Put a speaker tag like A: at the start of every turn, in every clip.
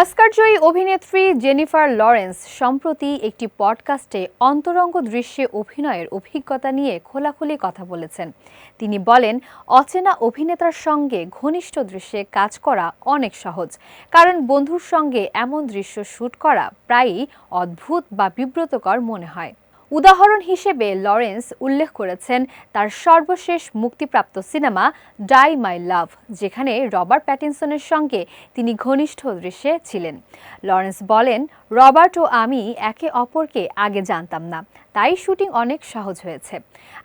A: অস্কারজয়ী অভিনেত্রী Jennifer Lawrence সম্প্রতি একটি পডকাস্টে অন্তরঙ্গ দৃশ্যে অভিনয়ের অভিজ্ঞতা নিয়ে খোলাখুলি কথা বলেছেন। তিনি বলেন, অচেনা অভিনেতার সঙ্গে ঘনিষ্ঠ দৃশ্যে কাজ করা অনেক সহজ, কারণ বন্ধুর সঙ্গে এমন দৃশ্য শ্যুট করা প্রায়ই অদ্ভুত বা বিব্রতকর মনে হয়। উদাহরণ হিসেবে লরেন্স উল্লেখ করেছেন তার সর্বশেষ মুক্তিপ্রাপ্ত সিনেমা ডাই মাই লাভ, যেখানে রবার্ট প্যাটিনসনের সঙ্গে তিনি ঘনিষ্ঠ দৃশ্যে ছিলেন। লরেন্স বলেন, রবার্ট ও আমি একে অপরকে আগে জানতাম না, তাই শুটিং অনেক সহজ হয়েছে।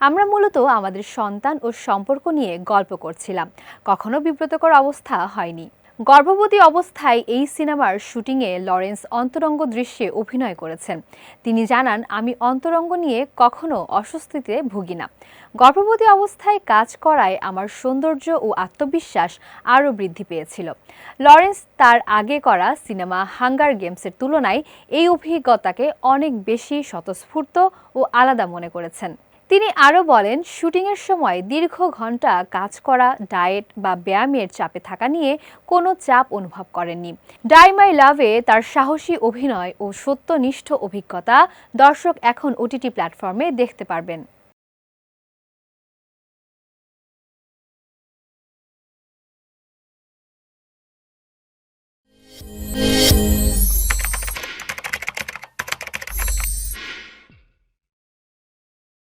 A: আমরা মূলত আমাদের সন্তান ও সম্পর্ক নিয়ে গল্প করছিলাম, কখনো বিব্রতকর অবস্থা হয়নি। গর্ভবতী অবস্থায় এই সিনেমার শুটিংয়ে লরেন্স অন্তরঙ্গ দৃশ্যে অভিনয় করেছেন। তিনি জানান, আমি অন্তরঙ্গ নিয়ে কখনো অস্বস্তিতে ভুগি না গর্ভবতী অবস্থায় কাজ করায় আমার সৌন্দর্য ও আত্মবিশ্বাস আরও বৃদ্ধি পেয়েছিল। লরেন্স তার আগে করা সিনেমা হাঙ্গার গেমসের তুলনায় এই অভিজ্ঞতাকে অনেক বেশি স্বতঃস্ফূর্ত ও আলাদা মনে করেছেন। তিনি আরও বলেন, শুটিংয়ের সময় দীর্ঘ ঘণ্টা কাজ করা, ডায়েট বা ব্যায়ামের চাপে থাকা নিয়ে কোনো চাপ অনুভব করেননি। ডাই মাই লাভে তার সাহসী অভিনয় ও সত্যনিষ্ঠ অভিজ্ঞতা দর্শক এখন ওটিটি প্ল্যাটফর্মে দেখতে পারবেন।
B: Thank